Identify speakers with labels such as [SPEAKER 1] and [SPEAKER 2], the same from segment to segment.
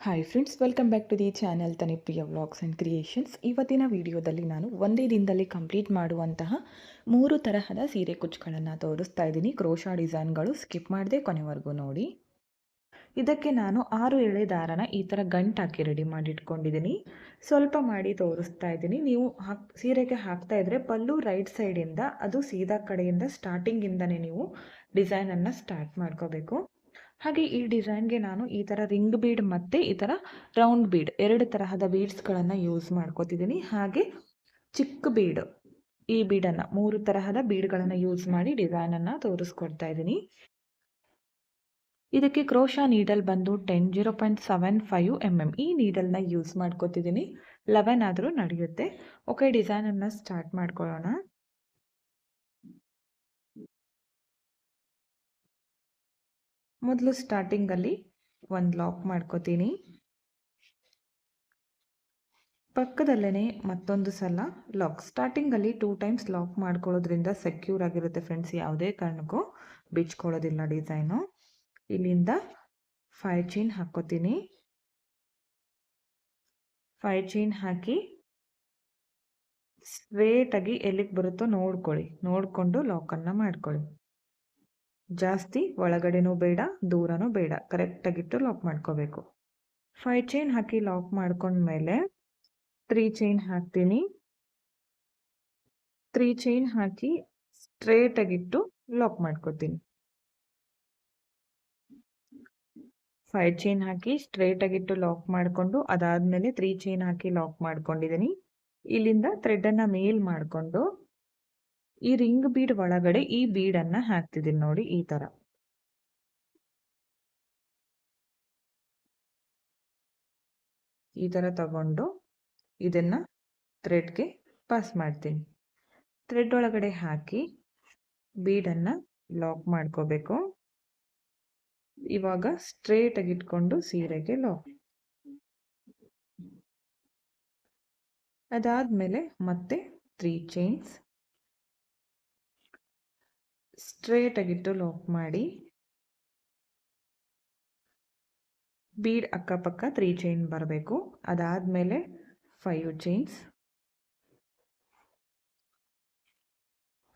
[SPEAKER 1] Hi friends welcome back to the channel Tanipriya vlogs and creations ಇವತ್ತಿನ ವಿಡಿಯೋದಲ್ಲಿ ನಾನು ಒಂದೇ ದಿನದಲ್ಲಿ ಕಂಪ್ಲೀಟ್ ಮಾಡುವಂತಹ ಮೂರು ತರಹದ ಸೀರೆ ಕುಚ್ಚುಗಳನ್ನು ತೋರಿಸ್ತಾ ಇದ್ದೀನಿ. ಕ್ರೋಶಾ ಡಿಸೈನ್ಗಳು ಸ್ಕಿಪ್ ಮಾಡದೆ ಕೊನೆವರೆಗೂ ನೋಡಿ. ಇದಕ್ಕೆ ನಾನು ಆರು ಎಳೆ ದಾರನ ಈ ಥರ ಗಂಟು ಹಾಕಿ ರೆಡಿ ಮಾಡಿ ಇಟ್ಕೊಂಡಿದ್ದೀನಿ. ಸ್ವಲ್ಪ ಮಾಡಿ ತೋರಿಸ್ತಾ ಇದ್ದೀನಿ. ನೀವು ಹಾಕ್, ಸೀರೆಗೆ ಹಾಕ್ತಾ ಇದ್ದರೆ ಪಲ್ಲು ರೈಟ್ ಸೈಡಿಂದ ಅದು ಸೀದಾ ಕಡೆಯಿಂದ ಸ್ಟಾರ್ಟಿಂಗಿಂದನೇ ನೀವು ಡಿಸೈನನ್ನು ಸ್ಟಾರ್ಟ್ ಮಾಡ್ಕೋಬೇಕು. ಹಾಗೆ ಈ ಡಿಸೈನ್ಗೆ ನಾನು ಈ ಥರ ರಿಂಗ್ ಬೀಡ್ ಮತ್ತು ಈ ಥರ ರೌಂಡ್ ಬೀಡ್ ಎರಡು ತರಹದ ಬೀಡ್ಸ್ಗಳನ್ನು ಯೂಸ್ ಮಾಡ್ಕೋತಿದ್ದೀನಿ ಹಾಗೆ ಚಿಕ್ಕ ಬೀಡ್ ಈ ಬೀಡನ್ನು ಮೂರು ತರಹದ ಬೀಡ್ಗಳನ್ನು ಯೂಸ್ ಮಾಡಿ ಡಿಸೈನನ್ನು ತೋರಿಸ್ಕೊಡ್ತಾ ಇದ್ದೀನಿ ಇದಕ್ಕೆ ಕ್ರೋಶಾ ನೀಡಲ್ ಬಂದು ten zero point seven five M M ಈ ನೀಡಲ್ನ ಯೂಸ್ ಮಾಡ್ಕೋತಿದ್ದೀನಿ ಲೆವೆನ್ ಆದರೂ ನಡೆಯುತ್ತೆ. ಓಕೆ ಡಿಸೈನನ್ನು ಸ್ಟಾರ್ಟ್ ಮಾಡ್ಕೊಳ್ಳೋಣ. ಮೊದಲು ಸ್ಟಾರ್ಟಿಂಗಲ್ಲಿ ಒಂದು ಲಾಕ್ ಮಾಡ್ಕೋತೀನಿ. ಪಕ್ಕದಲ್ಲೇ ಮತ್ತೊಂದು ಸಲ ಲಾಕ್ ಸ್ಟಾರ್ಟಿಂಗಲ್ಲಿ ಟೂ ಟೈಮ್ಸ್ ಲಾಕ್ ಮಾಡ್ಕೊಳ್ಳೋದ್ರಿಂದ ಸೆಕ್ಯೂರ್ ಆಗಿರುತ್ತೆ ಫ್ರೆಂಡ್ಸ್ ಯಾವುದೇ ಕಾರಣಕ್ಕೂ. ಬಿಚ್ಕೊಳ್ಳೋದಿಲ್ಲ ಡಿಸೈನು ಇಲ್ಲಿಂದ ಫೈವ್ ಚೈನ್ ಹಾಕ್ಕೋತೀನಿ. ಫೈವ್ ಚೈನ್ ಹಾಕಿ ಸ್ಟ್ರೇಟಾಗಿ ಎಲ್ಲಿಗೆ ಬರುತ್ತೋ ನೋಡ್ಕೊಳ್ಳಿ. ನೋಡಿಕೊಂಡು ಲಾಕನ್ನು ಮಾಡ್ಕೊಳ್ಳಿ. ಜಾಸ್ತಿ, ಒಳಗಡೆನೂ ಬೇಡ, ದೂರನೂ ಬೇಡ. ಕರೆಕ್ಟಾಗಿಟ್ಟು ಲಾಕ್ ಮಾಡ್ಕೋಬೇಕು. ಫೈ ಚೈನ್ ಹಾಕಿ ಲಾಕ್ ಮಾಡ್ಕೊಂಡ್ಮೇಲೆ ತ್ರೀ ಚೈನ್ ಹಾಕ್ತೀನಿ. ತ್ರೀ ಚೈನ್ ಹಾಕಿ ಸ್ಟ್ರೇಟಾಗಿಟ್ಟು ಲಾಕ್ ಮಾಡ್ಕೋತೀನಿ. ಫೈ ಚೈನ್ ಹಾಕಿ ಸ್ಟ್ರೇಟಾಗಿಟ್ಟು ಲಾಕ್ ಮಾಡಿಕೊಂಡು, ಅದಾದಮೇಲೆ ತ್ರೀ ಚೈನ್ ಹಾಕಿ ಲಾಕ್ ಮಾಡ್ಕೊಂಡಿದ್ದೀನಿ ಇಲ್ಲಿಂದ ಥ್ರೆಡನ್ನು ಮೇಲ್ ಮಾಡಿಕೊಂಡು ಈ ರಿಂಗ್ ಬೀಡ್ ಒಳಗಡೆ ಈ ಬೀಡನ್ನು ಹಾಕ್ತಿದ್ದೀನಿ ನೋಡಿ ಈ ಥರ ಈ ಥರ ತಗೊಂಡು ಇದನ್ನು ಥ್ರೆಡ್ಗೆ ಪಾಸ್ ಮಾಡ್ತೀನಿ. ಥ್ರೆಡ್ ಒಳಗಡೆ ಹಾಕಿ ಬೀಡನ್ನು ಲಾಕ್ ಮಾಡ್ಕೋಬೇಕು. ಇವಾಗ ಸ್ಟ್ರೇಟಾಗಿ ಇಟ್ಕೊಂಡು ಸೀರೆಗೆ ಲಾಕ್. ಅದಾದಮೇಲೆ ಮತ್ತೆ ತ್ರೀ ಚೈನ್ಸ್ ಸ್ಟ್ರೇಟಾಗಿಟ್ಟು ಲಾಕ್ ಮಾಡಿ. ಬೀಡ್ ಅಕ್ಕಪಕ್ಕ ತ್ರೀ ಚೈನ್ ಬರಬೇಕು. ಅದಾದಮೇಲೆ ಫೈವ್ ಚೈನ್ಸ್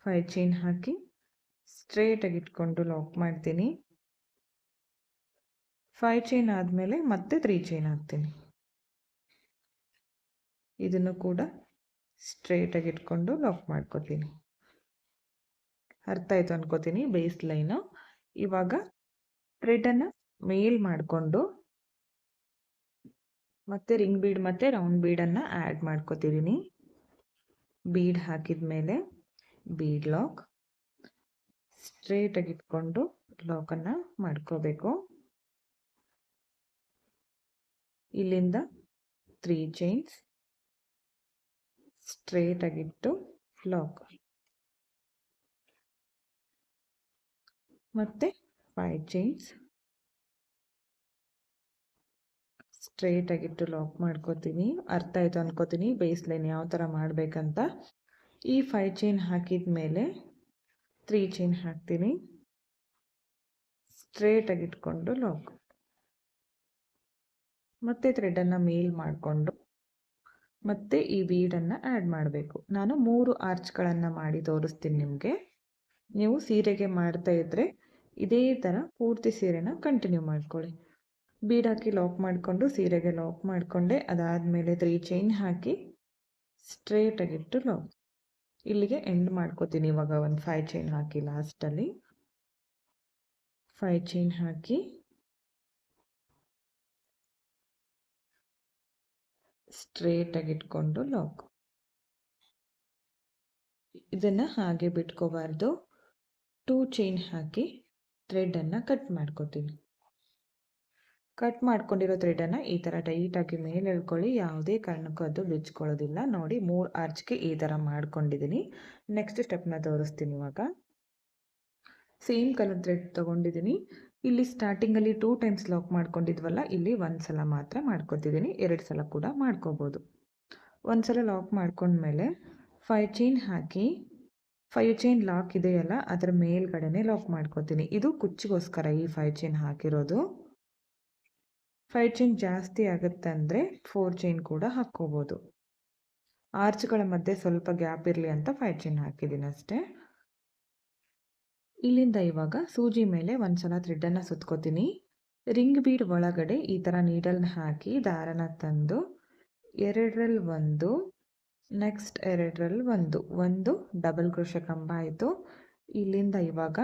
[SPEAKER 1] ಫೈವ್ ಚೈನ್ ಹಾಕಿ ಸ್ಟ್ರೇಟಾಗಿ ಇಟ್ಕೊಂಡು ಲಾಕ್ ಮಾಡ್ತೀನಿ. ಫೈವ್ ಚೈನ್ ಆದಮೇಲೆ ಮತ್ತೆ ತ್ರೀ ಚೈನ್ ಹಾಕ್ತೀನಿ. ಇದನ್ನು ಕೂಡ ಸ್ಟ್ರೇಟಾಗಿ ಇಟ್ಕೊಂಡು ಲಾಕ್ ಮಾಡ್ಕೋತೀನಿ. ಅರ್ಥ ಆಯಿತು ಅನ್ಕೋತೀನಿ ಬೇಸ್ ಲೈನು ಇವಾಗ ಥ್ರೆಡನ್ನು ಮೇಲ್ ಮಾಡಿಕೊಂಡು ಮತ್ತೆ ರಿಂಗ್ ಬೀಡ್ ಮತ್ತು ರೌಂಡ್ ಬೀಡನ್ನು ಆ್ಯಡ್ ಮಾಡ್ಕೋತಿದ್ದೀನಿ ಬೀಡ್ ಹಾಕಿದ ಮೇಲೆ ಬೀಡ್ ಲಾಕ್ ಸ್ಟ್ರೇಟಾಗಿ ಇಟ್ಕೊಂಡು ಲಾಕನ್ನು ಮಾಡ್ಕೋಬೇಕು. ಇಲ್ಲಿಂದ ತ್ರೀ ಚೈನ್ಸ್ ಸ್ಟ್ರೇಟಾಗಿಟ್ಟು ಲಾಕ್ ಮತ್ತು ಫೈವ್ ಚೈನ್ಸ್ ಸ್ಟ್ರೇಟಾಗಿಟ್ಟು ಲಾಕ್ ಮಾಡ್ಕೋತೀನಿ. ಅರ್ಥ ಆಯಿತು ಅನ್ಕೋತೀನಿ ಬೇಸ್ ಲೈನ್ ಯಾವ ಥರ ಮಾಡಬೇಕಂತ. ಈ ಫೈವ್ ಚೈನ್ ಹಾಕಿದ ಮೇಲೆ ತ್ರೀ ಚೈನ್ ಹಾಕ್ತೀನಿ ಸ್ಟ್ರೇಟಾಗಿ ಇಟ್ಕೊಂಡು ಲಾಕ್ ಮತ್ತೆ ಥ್ರೆಡನ್ನು ಮೇಲ್ ಮಾಡಿಕೊಂಡು ಮತ್ತೆ ಈ ಬೀಡನ್ನು ಆ್ಯಡ್ ಮಾಡಬೇಕು. ನಾನು ಮೂರು ಆರ್ಚ್ಗಳನ್ನು ಮಾಡಿ ತೋರಿಸ್ತೀನಿ ನಿಮಗೆ. ನೀವು ಸೀರೆಗೆ ಮಾಡ್ತಾ ಇದ್ದರೆ ಇದೇ ಥರ ಪೂರ್ತಿ ಸೀರೆನ ಕಂಟಿನ್ಯೂ ಮಾಡ್ಕೊಳ್ಳಿ. ಬೀಡ್ ಹಾಕಿ ಲಾಕ್ ಮಾಡಿಕೊಂಡು, ಸೀರೆಗೆ ಲಾಕ್ ಮಾಡಿಕೊಂಡೆ. ಅದಾದಮೇಲೆ ತ್ರೀ ಚೈನ್ ಹಾಕಿ ಸ್ಟ್ರೇಟಾಗಿಟ್ಟು ಲಾಕ್ ಇಲ್ಲಿಗೆ ಎಂಡ್ ಮಾಡ್ಕೋತೀನಿ ಇವಾಗ ಒಂದು ಫೈವ್ ಚೈನ್ ಹಾಕಿ ಲಾಸ್ಟಲ್ಲಿ ಫೈ ಚೈನ್ ಹಾಕಿ ಸ್ಟ್ರೇಟಾಗಿ ಇಟ್ಕೊಂಡು ಲಾಕ್ ಇದನ್ನು ಹಾಗೆ ಬಿಟ್ಕೋಬಾರ್ದು. ಟೂ ಚೈನ್ ಹಾಕಿ ಥ್ರೆಡನ್ನು ಕಟ್ ಮಾಡ್ಕೋತೀನಿ ಕಟ್ ಮಾಡ್ಕೊಂಡಿರೋ ಥ್ರೆಡನ್ನು ಈ ಥರ ಟೈಟಾಗಿ ಮೇಲೆ ಎಳ್ಕೊಳ್ಳಿ ಯಾವುದೇ ಕಾರಣಕ್ಕೂ ಅದು ಬಿಚ್ಕೊಳ್ಳೋದಿಲ್ಲ. ನೋಡಿ, ಮೂರು ಆರ್ಚ್ಗೆ ಈ ಥರ ಮಾಡ್ಕೊಂಡಿದ್ದೀನಿ. ನೆಕ್ಸ್ಟ್ ಸ್ಟೆಪ್ನ ತೋರಿಸ್ತೀನಿ ಇವಾಗ. ಸೇಮ್ ಕಲರ್ ಥ್ರೆಡ್ ತೊಗೊಂಡಿದ್ದೀನಿ. ಇಲ್ಲಿ ಸ್ಟಾರ್ಟಿಂಗಲ್ಲಿ ಟೂ ಟೈಮ್ಸ್ ಲಾಕ್ ಮಾಡ್ಕೊಂಡಿದ್ವಲ್ಲ, ಇಲ್ಲಿ ಒಂದು ಸಲ ಮಾತ್ರ ಮಾಡ್ಕೊತಿದ್ದೀನಿ. ಎರಡು ಸಲ ಕೂಡ ಮಾಡ್ಕೋಬೋದು. ಒಂದು ಸಲ ಲಾಕ್ ಮಾಡ್ಕೊಂಡ್ಮೇಲೆ ಫೈ ಚೈನ್ ಹಾಕಿ ಫೈವ್ ಚೈನ್ ಲಾಕ್ ಇದೆಯಲ್ಲ, ಅದರ ಮೇಲ್ಗಡೆನೆ ಲಾಕ್ ಮಾಡ್ಕೋತೀನಿ. ಇದು ಕುಚ್ಚಿಗೋಸ್ಕರ ಈ ಫೈವ್ ಚೈನ್ ಹಾಕಿರೋದು. ಫೈವ್ ಚೈನ್ ಜಾಸ್ತಿ ಆಗುತ್ತೆ ಅಂದರೆ ಫೋರ್ ಚೈನ್ ಕೂಡ ಹಾಕ್ಕೋಬೋದು. ಆರ್ಚ್ಗಳ ಮಧ್ಯೆ ಸ್ವಲ್ಪ ಗ್ಯಾಪ್ ಇರಲಿ ಅಂತ ಫೈವ್ ಚೈನ್ ಹಾಕಿದ್ದೀನಿ ಅಷ್ಟೇ. ಇಲ್ಲಿಂದ ಇವಾಗ ಸೂಜಿ ಮೇಲೆ ಒಂದು ಸಲ ಥ್ರೆಡ್ಡನ್ನು ಸುತ್ಕೋತೀನಿ. ರಿಂಗ್ ಬೀಡ್ ಒಳಗಡೆ ಈ ಥರ ನೀಡಲ್ನ ಹಾಕಿ ದಾರನ ತಂದು ಎರಡರಲ್ಲಿ ಒಂದು ನೆಕ್ಸ್ಟ್ ಎರಡರಲ್ಲಿ ಒಂದು. ಒಂದು ಡಬಲ್ ಕ್ರೋಶ ಕಂಬ ಆಯಿತು. ಇಲ್ಲಿಂದ ಇವಾಗ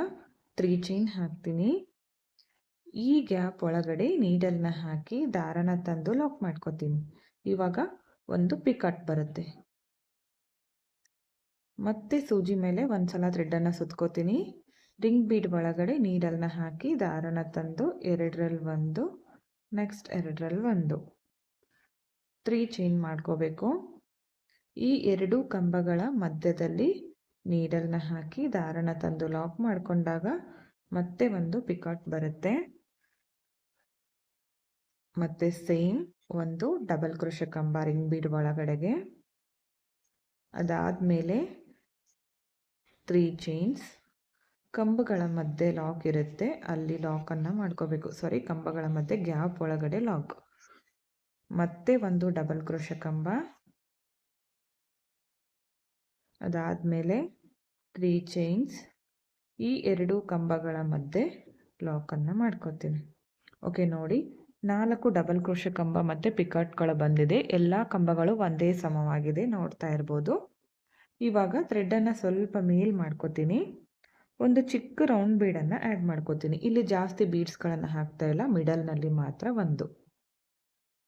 [SPEAKER 1] ತ್ರೀ ಚೈನ್ ಹಾಕ್ತೀನಿ. ಈ ಗ್ಯಾಪ್ ಒಳಗಡೆ ನೀಡಲ್ನ ಹಾಕಿ ದಾರನ ತಂದು ಲಾಕ್ ಮಾಡ್ಕೋತೀನಿ. ಇವಾಗ ಒಂದು ಪಿಕಟ್ ಬರುತ್ತೆ. ಮತ್ತೆ ಸೂಜಿ ಮೇಲೆ ಒಂದು ಸಲ ಥ್ರೆಡ್ಡನ್ನು ಸುತ್ಕೋತೀನಿ. ರಿಂಗ್ ಬೀಡ್ ಒಳಗಡೆ ನೀಡಲ್ನ ಹಾಕಿ ದಾರನ ತಂದು ಎರಡರಲ್ಲಿ ಒಂದು ನೆಕ್ಸ್ಟ್ ಎರಡರಲ್ಲಿ ಒಂದು. ತ್ರೀ ಚೈನ್ ಮಾಡ್ಕೋಬೇಕು. ಈ ಎರಡು ಕಂಬಗಳ ಮಧ್ಯದಲ್ಲಿ ನೀಡಲ್ನ ಹಾಕಿ ದಾರನ ತಂದು ಲಾಕ್ ಮಾಡಿಕೊಂಡಾಗ ಮತ್ತೆ ಒಂದು ಪಿಕಾಟ್ ಬರುತ್ತೆ. ಮತ್ತೆ ಸೇಮ್ ಒಂದು ಡಬಲ್ ಕೃಷಿ ಕಂಬ ರಿಂಗ್ ಬೀಡ್ ಒಳಗಡೆಗೆ. ಅದಾದಮೇಲೆ ತ್ರೀ ಚೈನ್ಸ್ ಕಂಬಗಳ ಮಧ್ಯೆ ಲಾಕ್ ಇರುತ್ತೆ. ಅಲ್ಲಿ ಲಾಕನ್ನು ಮಾಡ್ಕೋಬೇಕು. ಸಾರಿ ಕಂಬಗಳ ಮಧ್ಯೆ ಗ್ಯಾಪ್ ಒಳಗಡೆ ಲಾಕ್. ಮತ್ತೆ ಒಂದು ಡಬಲ್ ಕ್ರೋಶ ಕಂಬ. ಅದಾದಮೇಲೆ ತ್ರೀ ಚೈನ್ಸ್ ಈ ಎರಡು ಕಂಬಗಳ ಮಧ್ಯೆ ಲಾಕನ್ನು ಮಾಡ್ಕೋತೀನಿ ಓಕೆ ನೋಡಿ. ನಾಲ್ಕು ಡಬಲ್ ಕ್ರೋಶ ಕಂಬ ಮತ್ತು ಪಿಕಟ್ಗಳು ಬಂದಿದೆ. ಎಲ್ಲ ಕಂಬಗಳು ಒಂದೇ ಸಮವಾಗಿದೆ ನೋಡ್ತಾ ಇರ್ಬೋದು. ಇವಾಗ ಥ್ರೆಡ್ಡನ್ನು ಸ್ವಲ್ಪ ಮೇಲ್ ಮಾಡ್ಕೋತೀನಿ. ಒಂದು ಚಿಕ್ಕ ರೌಂಡ್ ಬೀಡನ್ನು ಆ್ಯಡ್ ಮಾಡ್ಕೋತೀನಿ. ಇಲ್ಲಿ ಜಾಸ್ತಿ ಬೀಡ್ಸ್ಗಳನ್ನು ಹಾಕ್ತಾ ಇಲ್ಲ. ಮಿಡಲ್ನಲ್ಲಿ ಮಾತ್ರ ಒಂದು.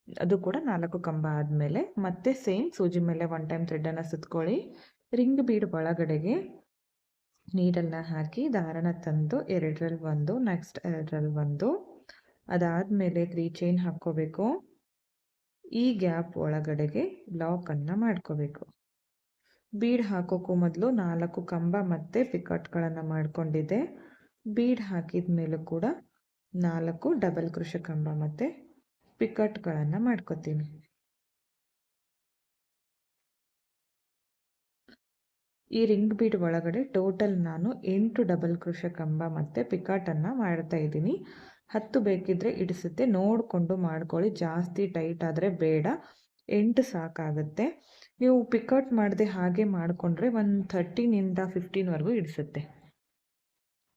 [SPEAKER 1] ಅದು ಕೂಡ ನಾಲ್ಕು ಕಂಬ ಆದಮೇಲೆ ಮತ್ತೆ ಸೇಮ್ ಸೂಜಿ ಮೇಲೆ ಒನ್ ಟೈಮ್ ಥ್ರೆಡ್ಡನ್ನು ಸುತ್ಕೊಳ್ಳಿ. ರಿಂಗ್ ಬೀಡ್ ಒಳಗಡೆಗೆ ನೀರನ್ನು ಹಾಕಿ ದಾರನ ತಂದು ಎರಡರಲ್ಲಿ ಒಂದು ನೆಕ್ಸ್ಟ್ ಎರಡರಲ್ಲಿ ಒಂದು. ಅದಾದಮೇಲೆ ತ್ರೀ ಚೈನ್ ಹಾಕ್ಕೋಬೇಕು. ಈ ಗ್ಯಾಪ್ ಒಳಗಡೆಗೆ ಲಾಕನ್ನು ಮಾಡ್ಕೋಬೇಕು. ಬೀಡ್ ಹಾಕೋಕ್ಕೂ ಮೊದಲು ನಾಲ್ಕು ಕಂಬ ಮತ್ತು ಪಿಕಟ್ಗಳನ್ನು ಮಾಡಿಕೊಂಡಿದ್ದೆ ಬೀಡ್ ಹಾಕಿದ ಮೇಲೂ ಕೂಡ ನಾಲ್ಕು ಡಬಲ್ ಕೃಷಿ ಕಂಬ ಮತ್ತು ಪಿಕಟ್ಗಳನ್ನು ಮಾಡ್ಕೋತೀನಿ. ಈ ರಿಂಗ್ ಬೀಡ್ ಒಳಗಡೆ ಟೋಟಲ್ ನಾನು ಎಂಟು ಡಬಲ್ ಕೃಷಿ ಕಂಬ ಮತ್ತು ಪಿಕಾಟನ್ನು ಮಾಡ್ತಾ ಇದ್ದೀನಿ. ಹತ್ತು ಬೇಕಿದ್ದರೆ ಇಡಿಸುತ್ತೆ. ನೋಡಿಕೊಂಡು ಮಾಡ್ಕೊಳ್ಳಿ. ಜಾಸ್ತಿ ಟೈಟ್ ಆದರೆ ಬೇಡ. ಎಂಟು ಸಾಕಾಗುತ್ತೆ. ನೀವು ಪಿಕೌಟ್ ಮಾಡದೆ ಹಾಗೆ ಮಾಡಿಕೊಂಡ್ರೆ ಒಂದು ಥರ್ಟೀನಿಂದ ಫಿಫ್ಟೀನ್ವರೆಗೂ ಇಡಿಸುತ್ತೆ.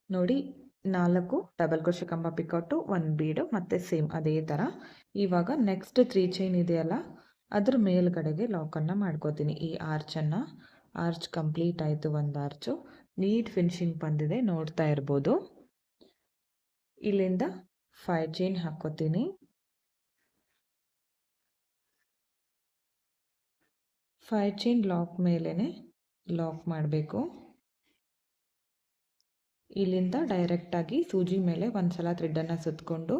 [SPEAKER 1] ನೋಡಿ, ನಾಲ್ಕು ಡಬಲ್ ಕ್ರೋಶ ಕಂಬ ಪಿಕೌಟು, ಒಂದು ಬೀಡು ಮತ್ತು ಸೇಮ್ ಅದೇ ಥರ. ಇವಾಗ ನೆಕ್ಸ್ಟ್ ತ್ರೀ ಚೈನ್ ಇದೆಯಲ್ಲ, ಅದ್ರ ಮೇಲ್ಗಡೆಗೆ ಲಾಕನ್ನು ಮಾಡ್ಕೋತೀನಿ ಈ ಆರ್ಚನ್ನು. ಆರ್ಚ್ ಕಂಪ್ಲೀಟ್ ಆಯಿತು ಒಂದು ಆರ್ಚು ನೀಟ್ ಫಿನಿಶಿಂಗ್ ಬಂದಿದೆ, ನೋಡ್ತಾ ಇರ್ಬೋದು. ಇಲ್ಲಿಂದ ಫೈ ಚೈನ್ ಹಾಕೋತೀನಿ. ಫೈ ಚೈನ್ ಲಾಕ್ ಮೇಲೇ ಲಾಕ್ ಮಾಡಬೇಕು. ಇಲ್ಲಿಂದ ಡೈರೆಕ್ಟಾಗಿ ಸೂಜಿ ಮೇಲೆ ಒಂದು ಸಲ ಥ್ರೆಡ್ಡನ್ನು ಸುತ್ತಕೊಂಡು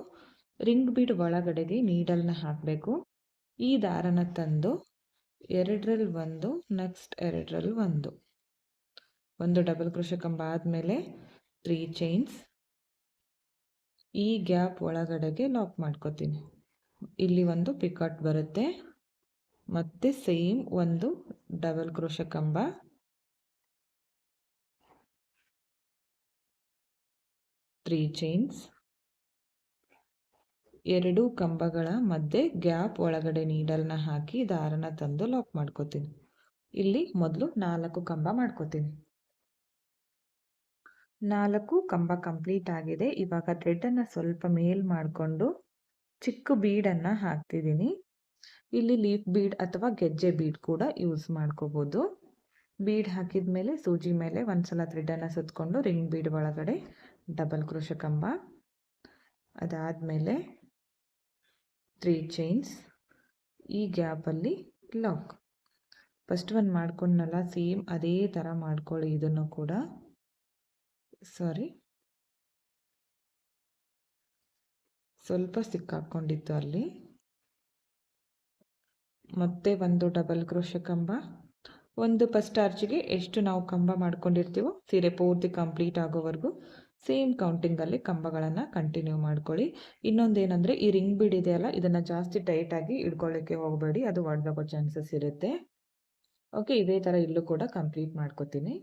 [SPEAKER 1] ರಿಂಗ್ ಬೀಡ್ ಒಳಗಡೆಗೆ ನೀಡಲ್ನ ಹಾಕಬೇಕು. ಈ ದಾರನ ತಂದು ಎರಡರಲ್ಲಿ ಒಂದು ನೆಕ್ಸ್ಟ್ ಎರಡರಲ್ಲಿ ಒಂದು. ಒಂದು ಡಬಲ್ ಕ್ರೋಶ ಕಂಬ ಆದಮೇಲೆ ತ್ರೀ ಚೈನ್ಸ್ ಈ ಗ್ಯಾಪ್ ಒಳಗಡೆಗೆ ಲಾಕ್ ಮಾಡ್ಕೋತೀನಿ. ಇಲ್ಲಿ ಒಂದು ಪಿಕಾಟ್ ಬರುತ್ತೆ. ಮತ್ತೆ ಸೇಮ್ ಒಂದು ಡಬಲ್ ಕ್ರೋಶ ಕಂಬ. ತ್ರೀ ಚೈನ್ಸ್ ಎರಡು ಕಂಬಗಳ ಮಧ್ಯೆ ಗ್ಯಾಪ್ ಒಳಗಡೆ ನೀಡಲ್ನ ಹಾಕಿ ದಾರನ ತಂದು ಲಾಕ್ ಮಾಡ್ಕೋತೀನಿ. ಇಲ್ಲಿ ಮೊದಲು ನಾಲ್ಕು ಕಂಬ ಮಾಡ್ಕೋತೀನಿ. ನಾಲ್ಕು ಕಂಬ ಕಂಪ್ಲೀಟ್ ಆಗಿದೆ. ಇವಾಗ ಥ್ರೆಡ್ಡನ್ನು ಸ್ವಲ್ಪ ಮೇಲ್ ಮಾಡಿಕೊಂಡು ಚಿಕ್ಕ ಬೀಡನ್ನು ಹಾಕ್ತಿದ್ದೀನಿ. ಇಲ್ಲಿ ಲೀಫ್ ಬೀಡ್ ಅಥವಾ ಗೆಜ್ಜೆ ಬೀಡ್ ಕೂಡ ಯೂಸ್ ಮಾಡ್ಕೋಬೋದು. ಬೀಡ್ ಹಾಕಿದ ಮೇಲೆ ಸೂಜಿ ಮೇಲೆ ಒಂದ್ಸಲ ಥ್ರೆಡ್ಡನ್ನು ಸುತ್ತಕೊಂಡು ರಿಂಗ್ ಬೀಡ್ ಒಳಗಡೆ ಡಬಲ್ ಕ್ರೋಶ ಕಂಬ. ಅದಾದಮೇಲೆ ತ್ರೀ ಚೈನ್ಸ್ ಈ ಗ್ಯಾಪಲ್ಲಿ ಲಾಕ್ ಫಸ್ಟ್ ಒಂದು ಮಾಡ್ಕೊಂಡಲ್ಲ ಸೇಮ್ ಅದೇ ಥರ ಮಾಡ್ಕೊಳ್ಳಿ ಇದನ್ನು ಕೂಡ. ಸಾರಿ ಸ್ವಲ್ಪ ಸಿಕ್ಕಾಕೊಂಡಿತ್ತು ಅಲ್ಲಿ. ಮತ್ತೆ ಒಂದು ಡಬಲ್ ಕ್ರೋಶ ಕಂಬ. ಒಂದು ಫಸ್ಟ್ ಆರ್ಚಿಗೆ ಎಷ್ಟು ನಾವು ಕಂಬ ಮಾಡ್ಕೊಂಡಿರ್ತೀವೋ, ಸೀರೆ ಪೂರ್ತಿ ಕಂಪ್ಲೀಟ್ ಆಗೋವರೆಗೂ ಸೇಮ್ ಕೌಂಟಿಂಗಲ್ಲಿ ಕಂಬಗಳನ್ನು ಕಂಟಿನ್ಯೂ ಮಾಡ್ಕೊಳ್ಳಿ. ಇನ್ನೊಂದು ಏನಂದರೆ ಈ ರಿಂಗ್ ಬೀಡ್ ಇದೆಯಲ್ಲ, ಇದನ್ನು ಜಾಸ್ತಿ ಟೈಟಾಗಿ ಇಡ್ಕೊಳ್ಳೋಕ್ಕೆ ಹೋಗಬೇಡಿ. ಅದು ಒಡೆದೋಗೋ ಚಾನ್ಸಸ್ ಇರುತ್ತೆ. ಓಕೆ ಇದೇ ಥರ ಇಲ್ಲೂ ಕೂಡ ಕಂಪ್ಲೀಟ್ ಮಾಡ್ಕೋತೀನಿ.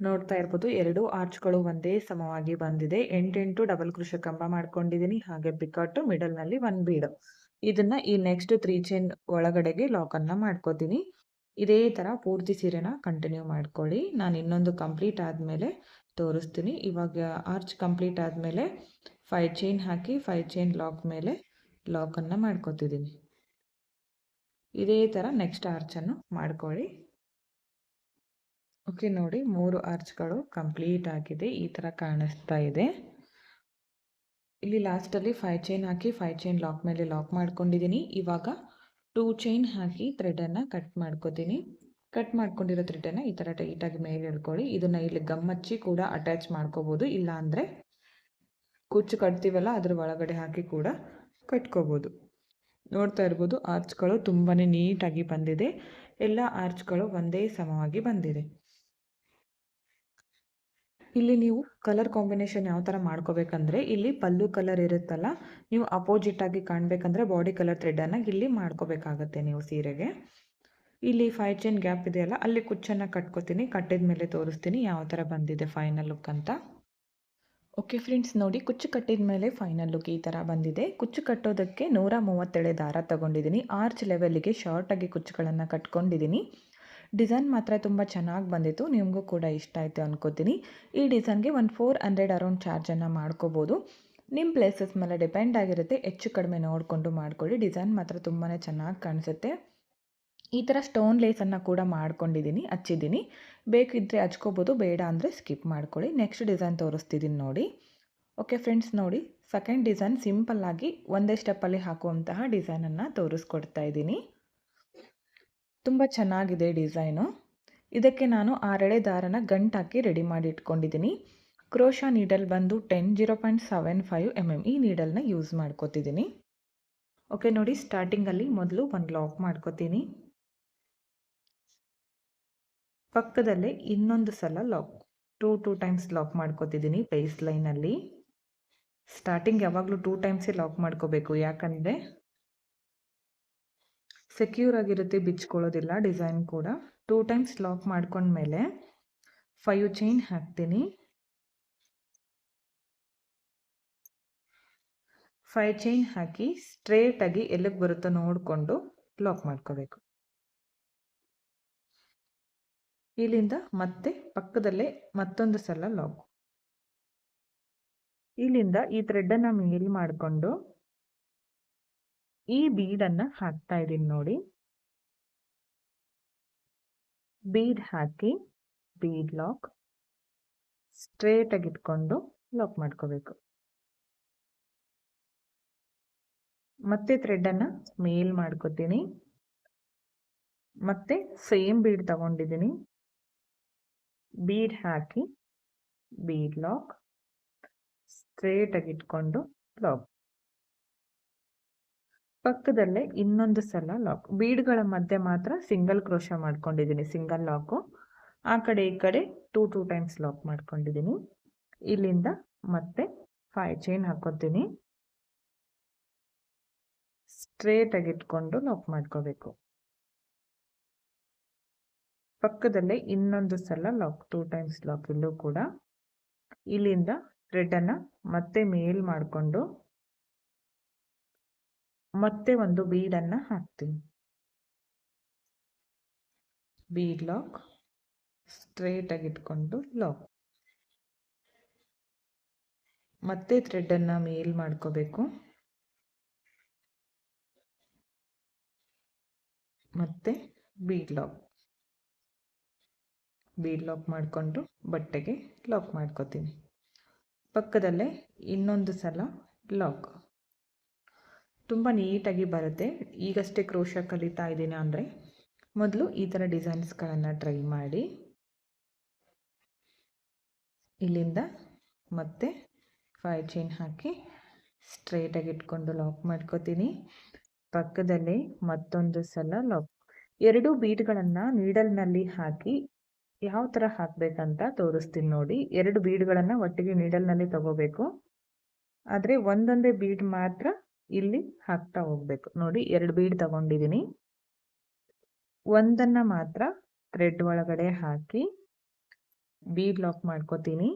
[SPEAKER 1] ನೋಡ್ತಾ ಇರ್ಬೋದು, ಎರಡು ಆರ್ಚ್ಗಳು ಒಂದೇ ಸಮವಾಗಿ ಬಂದಿದೆ. ಎಂಟೆಂಟು ಡಬಲ್ ಕೃಷ ಕಂಬ ಮಾಡ್ಕೊಂಡಿದ್ದೀನಿ. ಹಾಗೆ ಬಿಕಟ್ಟು ಮಿಡಲ್ನಲ್ಲಿ ಒನ್ ಬೀಡು ಇದನ್ನ ಈ ನೆಕ್ಸ್ಟ್ ತ್ರೀ ಚೈನ್ ಒಳಗಡೆಗೆ ಲಾಕನ್ನು ಮಾಡ್ಕೋತೀನಿ. ಇದೇ ಥರ ಪೂರ್ತಿ ಸೀರೆನ ಕಂಟಿನ್ಯೂ ಮಾಡ್ಕೊಳ್ಳಿ. ನಾನು ಇನ್ನೊಂದು ಕಂಪ್ಲೀಟ್ ಆದಮೇಲೆ ತೋರಿಸ್ತೀನಿ. ಇವಾಗ ಆರ್ಚ್ ಕಂಪ್ಲೀಟ್ ಆದಮೇಲೆ ಫೈ ಚೈನ್ ಹಾಕಿ ಫೈ ಚೈನ್ ಲಾಕ್ ಮೇಲೆ ಲಾಕನ್ನು ಮಾಡ್ಕೋತಿದ್ದೀನಿ ಇದೇ ಥರ ನೆಕ್ಸ್ಟ್ ಆರ್ಚನ್ನು ಮಾಡ್ಕೊಳ್ಳಿ. ಓಕೆ ನೋಡಿ ಮೂರು ಆರ್ಚ್ಗಳು ಕಂಪ್ಲೀಟ್ ಆಗಿದೆ. ಈ ಥರ ಕಾಣಿಸ್ತಾ ಇದೆ. ಇಲ್ಲಿ ಲಾಸ್ಟಲ್ಲಿ ಫೈ ಚೈನ್ ಹಾಕಿ ಫೈ ಚೈನ್ ಲಾಕ್ ಮೇಲೆ ಲಾಕ್ ಮಾಡ್ಕೊಂಡಿದ್ದೀನಿ ಇವಾಗ ಟೂ ಚೈನ್ ಹಾಕಿ ಥ್ರೆಡನ್ನು ಕಟ್ ಮಾಡ್ಕೋತೀನಿ. ಕಟ್ ಮಾಡ್ಕೊಂಡಿರೋ ತ್ರಿಟೆನ ಈ ಥರ ಟೈಟಾಗಿ ಮೇಲೆ ಇಳ್ಕೊಳ್ಳಿ ಇದನ್ನು ಇಲ್ಲಿ ಗಮ್ಮಚ್ಚಿ ಕೂಡ ಅಟ್ಯಾಚ್ ಮಾಡ್ಕೋಬೋದು. ಇಲ್ಲ ಅಂದರೆ ಕುಚ್ಚು ಕಟ್ತೀವಲ್ಲ, ಅದ್ರ ಒಳಗಡೆ ಹಾಕಿ ಕೂಡ ಕಟ್ಕೋಬೋದು. ನೋಡ್ತಾ ಇರ್ಬೋದು ಆರ್ಚ್ಗಳು ತುಂಬಾ ನೀಟಾಗಿ ಬಂದಿದೆ. ಎಲ್ಲ ಆರ್ಚ್ಗಳು ಒಂದೇ ಸಮವಾಗಿ ಬಂದಿದೆ. ಇಲ್ಲಿ ನೀವು ಕಲರ್ ಕಾಂಬಿನೇಷನ್ ಯಾವ ಥರ ಮಾಡ್ಕೋಬೇಕಂದ್ರೆ, ಇಲ್ಲಿ ಪಲ್ಲು ಕಲರ್ ಇರುತ್ತಲ್ಲ, ನೀವು ಅಪೋಸಿಟ್ ಆಗಿ ಕಾಣಬೇಕಂದ್ರೆ ಬಾಡಿ ಕಲರ್ ಥ್ರೆಡನ್ನು ಇಲ್ಲಿ ಮಾಡ್ಕೋಬೇಕಾಗತ್ತೆ ನೀವು ಸೀರೆಗೆ. ಇಲ್ಲಿ ಫೈವ್ ಚೈನ್ ಗ್ಯಾಪ್ ಇದೆಯಲ್ಲ, ಅಲ್ಲಿ ಕುಚ್ಚನ್ನು ಕಟ್ಕೋತೀನಿ, ಕಟ್ಟಿದ ಮೇಲೆ ತೋರಿಸ್ತೀನಿ ಯಾವ ಥರ ಬಂದಿದೆ ಫೈನಲ್ ಲುಕ್ ಅಂತ. ಓಕೆ ಫ್ರೆಂಡ್ಸ್ ನೋಡಿ ಕುಚ್ಚು ಕಟ್ಟಿದ ಮೇಲೆ ಫೈನಲ್ ಲುಕ್ ಈ ಥರ ಬಂದಿದೆ. ಕುಚ್ಚು ಕಟ್ಟೋದಕ್ಕೆ ನೂರ ಮೂವತ್ತೆಳೆ ದಾರ ತೊಗೊಂಡಿದ್ದೀನಿ. ಆರ್ಚ್ ಲೆವೆಲ್ಗೆ ಶಾರ್ಟಾಗಿ ಕುಚ್ಚುಗಳನ್ನು ಕಟ್ಕೊಂಡಿದ್ದೀನಿ. ಡಿಸೈನ್ ಮಾತ್ರ ತುಂಬ ಚೆನ್ನಾಗಿ ಬಂದಿತ್ತು, ನಿಮಗೂ ಕೂಡ ಇಷ್ಟ ಆಯಿತು ಅನ್ಕೋತೀನಿ. ಈ ಡಿಸೈನ್ಗೆ ಒಂದು ಫೋರ್ ಹಂಡ್ರೆಡ್ ಅರೌಂಡ್ ಚಾರ್ಜನ್ನು ಮಾಡ್ಕೋಬೋದು. ನಿಮ್ಮ ಪ್ಲೇಸಸ್ ಮೇಲೆ ಡಿಪೆಂಡ್ ಆಗಿರುತ್ತೆ, ಹೆಚ್ಚು ಕಡಿಮೆ ನೋಡಿಕೊಂಡು ಮಾಡ್ಕೊಳ್ಳಿ. ಡಿಸೈನ್ ಮಾತ್ರ ತುಂಬಾ ಚೆನ್ನಾಗಿ ಕಾಣಿಸುತ್ತೆ. ಈ ಥರ ಸ್ಟೋನ್ ಲೇಸನ್ನು ಕೂಡ ಮಾಡ್ಕೊಂಡಿದ್ದೀನಿ, ಹಚ್ಚಿದ್ದೀನಿ. ಬೇಕಿದ್ದರೆ ಹಚ್ಕೋಬೋದು, ಬೇಡ ಅಂದರೆ ಸ್ಕಿಪ್ ಮಾಡ್ಕೊಳ್ಳಿ. ನೆಕ್ಸ್ಟ್ ಡಿಸೈನ್ ತೋರಿಸ್ತಿದ್ದೀನಿ ನೋಡಿ. ಓಕೆ ಫ್ರೆಂಡ್ಸ್ ನೋಡಿ. ಸೆಕೆಂಡ್ ಡಿಸೈನ್ ಸಿಂಪಲ್ಲಾಗಿ ಒಂದೇ ಸ್ಟೆಪ್ಪಲ್ಲಿ ಹಾಕುವಂತಹ ಡಿಸೈನನ್ನು ತೋರಿಸ್ಕೊಡ್ತಾ ಇದ್ದೀನಿ. ತುಂಬ ಚೆನ್ನಾಗಿದೆ ಡಿಸೈನು ಇದಕ್ಕೆ ನಾನು ಆರಳೆ ದಾರನ ಗಂಟಾಕಿ ರೆಡಿ ಮಾಡಿ ಇಟ್ಕೊಂಡಿದ್ದೀನಿ. ಕ್ರೋಶಾ ನೀಡಲ್ ಬಂದು ten zero point seven five M M ಈ ನೀಡಲ್ನ ಯೂಸ್ ಮಾಡ್ಕೋತಿದ್ದೀನಿ. ಓಕೆ ನೋಡಿ ಸ್ಟಾರ್ಟಿಂಗಲ್ಲಿ ಮೊದಲು ಒಂದು ಲಾಕ್ ಮಾಡ್ಕೋತೀನಿ. ಪಕ್ಕದಲ್ಲೇ ಇನ್ನೊಂದು ಸಲ lock two two times lock ಮಾಡ್ಕೋತಿದ್ದೀನಿ base ಲೈನಲ್ಲಿ ಸ್ಟಾರ್ಟಿಂಗ್ ಯಾವಾಗಲೂ ಟೂ ಟೈಮ್ಸೇ ಲಾಕ್ ಮಾಡ್ಕೋಬೇಕು, ಯಾಕಂದರೆ ಸೆಕ್ಯೂರ್ ಆಗಿರುತ್ತೆ ಬಿಚ್ಕೊಳ್ಳೋದಿಲ್ಲ ಡಿಸೈನ್ ಕೂಡ. ಟೂ ಟೈಮ್ಸ್ ಲಾಕ್ ಮಾಡ್ಕೊಂಡ್ಮೇಲೆ ಫೈವ್ ಚೈನ್ ಹಾಕ್ತೀನಿ. ಫೈವ್ ಚೈನ್ ಹಾಕಿ ಸ್ಟ್ರೇಟಾಗಿ ಎಲ್ಲಿಗೆ ಬರುತ್ತೋ ನೋಡಿಕೊಂಡು ಲಾಕ್ ಮಾಡ್ಕೋಬೇಕು. ಇಲ್ಲಿಂದ ಮತ್ತೆ ಪಕ್ಕದಲ್ಲೇ ಮತ್ತೊಂದು ಸಲ ಲಾಕ್ ಇಲ್ಲಿಂದ ಈ ಥ್ರೆಡ್ಡನ್ನು ಮೇಲ್ ಮಾಡಿಕೊಂಡು ಈ ಬೀಡನ್ನು ಹಾಕ್ತಾ ಇದ್ದೀನಿ ನೋಡಿ. ಬೀಡ್ ಹಾಕಿ ಬೀಡ್ ಲಾಕ್ ಸ್ಟ್ರೇಟಾಗಿ ಇಟ್ಕೊಂಡು ಲಾಕ್ ಮಾಡ್ಕೋಬೇಕು. ಮತ್ತೆ ಥ್ರೆಡ್ಡನ್ನು ಮೇಲ್ ಮಾಡ್ಕೋತೀನಿ. ಮತ್ತೆ ಸೇಮ್ ಬೀಡ್ ತಗೊಂಡಿದ್ದೀನಿ. ಬೀಡ್ ಹಾಕಿ ಬೀಡ್ ಲಾಕ್ ಸ್ಟ್ರೇಟಾಗಿ ಇಟ್ಕೊಂಡು ಲಾಕ್ ಪಕ್ಕದಲ್ಲೇ ಇನ್ನೊಂದು ಸಲ ಲಾಕ್ ಬೀಡ್ಗಳ ಮಧ್ಯೆ ಮಾತ್ರ ಸಿಂಗಲ್ ಕ್ರೋಶ ಮಾಡ್ಕೊಂಡಿದ್ದೀನಿ ಸಿಂಗಲ್ ಲಾಕು ಆ ಕಡೆ, ಈ ಕಡೆ ಟೂ ಟೂ ಟೈಮ್ಸ್ ಲಾಕ್ ಮಾಡ್ಕೊಂಡಿದ್ದೀನಿ. ಇಲ್ಲಿಂದ ಮತ್ತೆ ಫೈ ಚೈನ್ ಹಾಕೋತೀನಿ. ಸ್ಟ್ರೇಟಾಗಿ ಇಟ್ಕೊಂಡು ಲಾಕ್ ಮಾಡ್ಕೋಬೇಕು. ಪಕ್ಕದಲ್ಲೇ ಇನ್ನೊಂದು ಸಲ ಲಾಕ್ ಟೂ ಟೈಮ್ಸ್ ಲಾಕ್ ಇಲ್ಲೂ ಕೂಡ ಇಲ್ಲಿಂದ ಥ್ರೆಡನ್ನು ಮತ್ತೆ ಮೇಲ್ ಮಾಡಿಕೊಂಡು ಮತ್ತೆ ಒಂದು ಬೀಡನ್ನು ಹಾಕ್ತೀನಿ. ಬೀಡ್ ಲಾಕ್ ಸ್ಟ್ರೇಟಾಗಿ ಇಟ್ಕೊಂಡು ಲಾಕ್ ಮತ್ತೆ ಥ್ರೆಡನ್ನು ಮೇಲ್ ಮಾಡ್ಕೋಬೇಕು. ಮತ್ತೆ ಬೀಡ್ ಲಾಕ್ ಬೀಡ್ ಲಾಕ್ ಮಾಡಿಕೊಂಡು ಬಟ್ಟೆಗೆ ಲಾಕ್ ಮಾಡ್ಕೋತೀನಿ. ಪಕ್ಕದಲ್ಲೇ ಇನ್ನೊಂದು ಸಲ ಲಾಕ್ ತುಂಬ ನೀಟಾಗಿ ಬರುತ್ತೆ. ಈಗಷ್ಟೇ ಕ್ರೋಶ ಕಲಿತಾ ಇದ್ದೀನಿ ಅಂದರೆ ಮೊದಲು ಈ ಥರ ಡಿಸೈನ್ಸ್ಗಳನ್ನು ಟ್ರೈ ಮಾಡಿ. ಇಲ್ಲಿಂದ ಮತ್ತೆ ಫೈ ಚೈನ್ ಹಾಕಿ ಸ್ಟ್ರೈಟಾಗಿ ಇಟ್ಕೊಂಡು ಲಾಕ್ ಮಾಡ್ಕೋತೀನಿ. ಪಕ್ಕದಲ್ಲೇ ಮತ್ತೊಂದು ಸಲ ಲಾಕ್ ಎರಡು ಬೀಡ್ಗಳನ್ನು ನೀಡಲ್ನಲ್ಲಿ ಹಾಕಿ ಯಾವ ಥರ ಹಾಕಬೇಕಂತ ತೋರಿಸ್ತೀನಿ ನೋಡಿ. ಎರಡು ಬೀಡ್ಗಳನ್ನು ಒಟ್ಟಿಗೆ ನೀಡಲ್ನಲ್ಲಿ ತಗೋಬೇಕು. ಆದರೆ ಒಂದೊಂದೇ ಬೀಡ್ ಮಾತ್ರ ಇಲ್ಲಿ ಹಾಕ್ತಾ ಹೋಗ್ಬೇಕು. ನೋಡಿ, ಎರಡು ಬೀಡ್ ತಗೊಂಡಿದ್ದೀನಿ ಒಂದನ್ನು ಮಾತ್ರ ಥ್ರೆಡ್ ಒಳಗಡೆ ಹಾಕಿ ಬೀಡ್ ಲಾಕ್ ಮಾಡ್ಕೋತೀನಿ.